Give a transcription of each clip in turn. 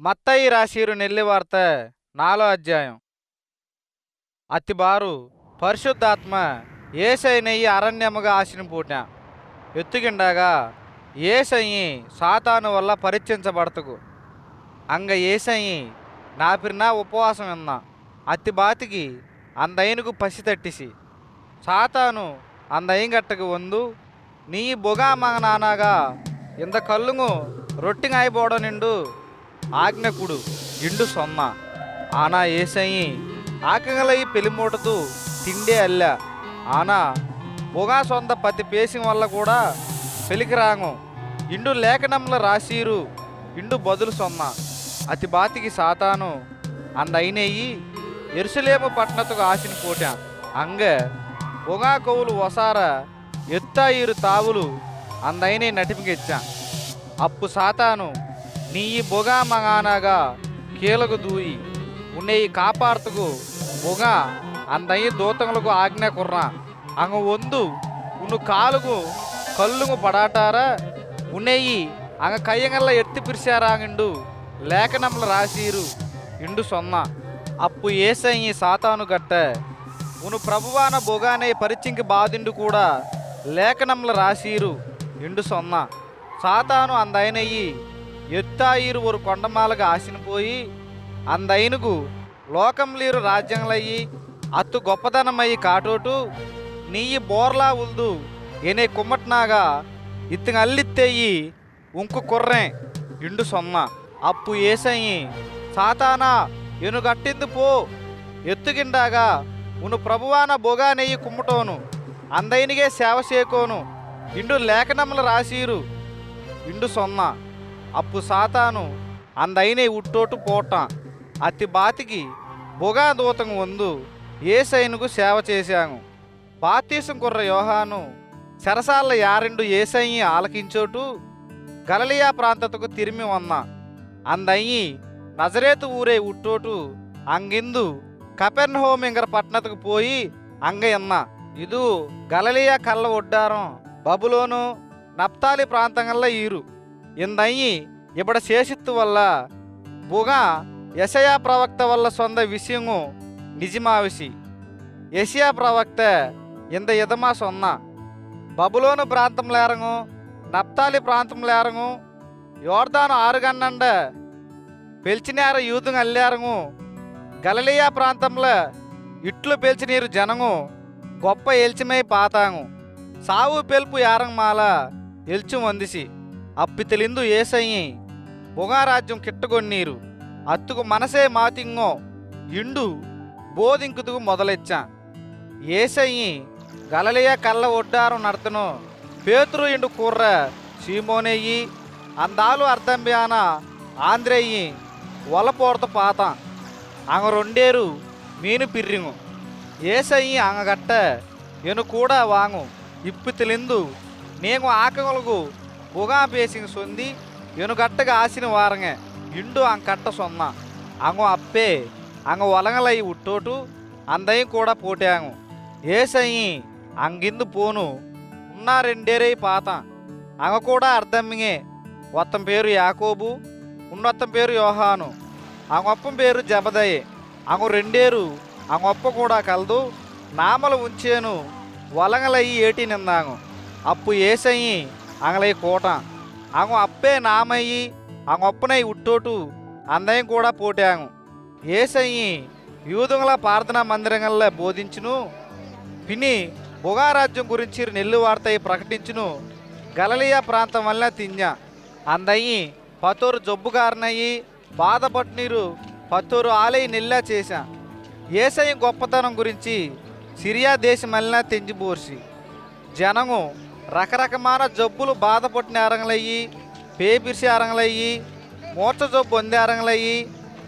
మత్తయి రాశీరు నెల్లి వార్త నాలో అధ్యాయం. అతిబారు పరిశుద్ధాత్మ ఏసైనయ్యి అరణ్యముగా ఆశను పూటా ఎత్తుగిండగా ఏసయ్యి సాతాను వల్ల పరీక్షించబడతకు అంగ ఏసయ్యి నాపిరిన ఉపవాసం విన్నా అతిబాతికి బాతికి పసి తట్టిసి. సాతాను అందైంగట్టకు వందు. నీ బొగా మగనానాగా ఇంత కల్లుగు రొట్టింగాయిపోవడం నిండు ఆజ్ఞకుడు ಗಿಂಡು సొమ్మ. ఆనా ఏసయి ಆಕಂಗಲೈ ಪೆಲಿಮೂಟದು తిండే అల్ల. ఆనా పొగా సొంత పతి పేసిన వల్ల కూడా పెలికిరాంగం. ఇండు లేఖనంల రాశీరు ఇండు బదులు సొన్న అతి బాతికి సాతాను అందయినేయి ఎరుసలేము పట్నతకు ఆశిన పోటాం అంగ పొగా కవులు వసార ఎత్తాయిరు తావులు అందయినే నటిపికెచ్చా అప్పు సాతాను నీ ఈ బొగా మగానగా కీలకు దూయి. ఉన్నయి కాపాడుతుకు బొగ అందయ్య దూతములకు ఆజ్ఞ కుర్రా. అంగ వందు ఉన్ను కాలుగు కల్లుగు పడాటారా. ఉన్నేయి అంగ కయ్యంగల్ల ఎత్తి పిరిశారాంగిండు లేఖనములు రాసీరు ఇండు సొన్న అప్పు ఏసయ్యి సాతాను గట్ట. ఉను ప్రభువాన బొగానే పరిచింకి బాధిండు కూడా లేఖనములు రాసీరు ఇండు సొన్న సాతాను అందైనయ్యి ఎత్తాయిరు ఒక కొండమాలగా ఆశనిపోయి అందైనకు లోకంలీరు రాజ్యంలయ్యి అత్తు గొప్పదనమయ్యి కాటోటు నీయి బోర్లా ఉల్దు ఎనే కుమ్మట్నాగా ఇత్తింగ అల్లిత్తెయ్యి ఉంకు కుర్రే ఇండు సొమ్మ. అప్పు ఏసయ్యి సాతానా ఎనుగట్టింది పో ఎత్తుగిండాగా ఉను ప్రభువాన బొగానెయ్యి కుమ్మటోను అందైనగే సేవ చేకోను ఇండు లేఖనములు రాసీరు ఇండు సొన్న అప్పు సాతాను అందైనే ఉట్టోటు పోట. అతి బాతికి దూతం వందు ఏ సైనుకు సేవ చేశాను. బాతీసం కుర్ర యోహాను చెరసాల యారెండు ఏసయ్యి ఆలకించోటు గలలియా ప్రాంతతకు తిరిమి వన్నా. అందయ్యి నజరేతు ఊరే ఉట్టోటు అంగిందు కపెన్ హోమింగర పట్నతకు పోయి అంగయన్న ఇదు గలలియా కళ్ళ ఒడ్డారం బబులోను నప్తాలి ಪ್ರಾಂತಗಳ ఈరు. ఈరు ఇందయ్యి ఇబడ శేషిత్తు వల్ల బుగా యశయా ప్రవక్త వల్ల సొంత విషయము నిజమావిసి. యశయా ప్రవక్త ఇంద ఇదమా సొన్న. బబులోను ప్రాంతంలో లేరంగు నప్తాలి ప్రాంతంలో లేరంగు యోర్దాను ఆరుగన్నండ పెల్చినేర యూదుంగ అల్లారంగు గలలియా ప్రాంతంలో ఇట్లు పెల్చినీరు జనము గొప్ప ఎల్చిమై పాతాంగు సావు పెల్పు యారంమాల ఎల్చు వందిసి అప్పితలిందు ఏసయ్యి బొగారాజ్యం కిట్టగొన్నీరు. అత్తుకు మనసే మాతింగో ఇండు బోధింకుతుకు మొదలెచ్చా. ఏసయ్యి గలలియ కళ్ళ ఒడ్డారం నడతను పేతురు ఇండు కూర్ర సీమోనెయ్యి అందాలు అర్ధంబ్యాన ఆంధ్రయ్యి వలపోడత పాత అంగ రెండేరు మీను పిర్రింగు. ఏసయ్యి అంగగట్ట ఎను కూడా వాంగు ఇప్పు తెలిందు నేను ఆకగలుగు బుగా పేసింగ్ సొంది ఎనుగట్టగా வாருங்க இண்டு ఇండు கட்ட సొన్న అంగు அப்பே అంగ ఒలంగలై ఉట్టోటు అందయం కూడా போட்டாங்க ஏசையும் అంగిందు పోను ఉన్న రెండేరే పాత అంగ కూడా అర్ధమ్మిగే ఒత్తం పేరు యాకోబు ఉన్నొత్తం పేరు యోహాను అంగొప్పం పేరు జబదయే అంగు రెండేరు అంగొప్ప కూడా కలదు నామలు ఉంచేను వలంగలయ్యి ఏటి నిందాంగు అప్పు ఏసయ్యి అంగలై కూట. అంగు అప్పే నామయ్యి అంగొప్పనై ఉట్టోటు అందయం కూడా పోటాంగు. ఏసయ్యి యూదుంగల ప్రార్థన మందిరంగల్లా బోధించును పిని బుగారాజ్యం గురించి నెల్లు వార్తయి ప్రకటించును గలలియా ప్రాంతం వల్ల తింజ. అందయ్యి పతోరు జబ్బు బాధపట్నీరు పత్తూరు ఆలయ నిల్లా చేశా. ఏసయ్య గొప్పతనం గురించి సిరియా దేశమల్లా తెంజిబోర్సి జనము రకరకమైన జబ్బులు బాధపట్టిన అరంగలయ్యి పేపిరిసి అరంగలయ్యి మూర్చ జబ్బు వందే అరంగలయ్యి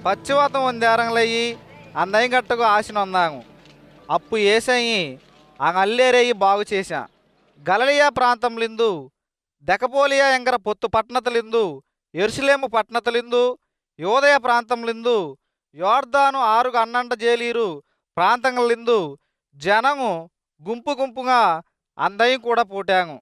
పచ్చివాతం వందే అరంగలయ్యి అందయం గట్టకు ఆశను అందాము అప్పు ఏసయ్యి ఆ అల్లేరేయి బాగు చేశా. గలలియా ప్రాంతంలిందు దెకపోలియా ఎంగర పొత్తు పట్టణతలిందు ఎరుసలేము పట్టణతలిందు యోదయ ప్రాంతంలిందు యోర్దాను ఆరుగు అన్నంట జేలీరు ప్రాంతంలిందు జనము గుంపు గుంపుగా అందయం కూడా పోటాంగు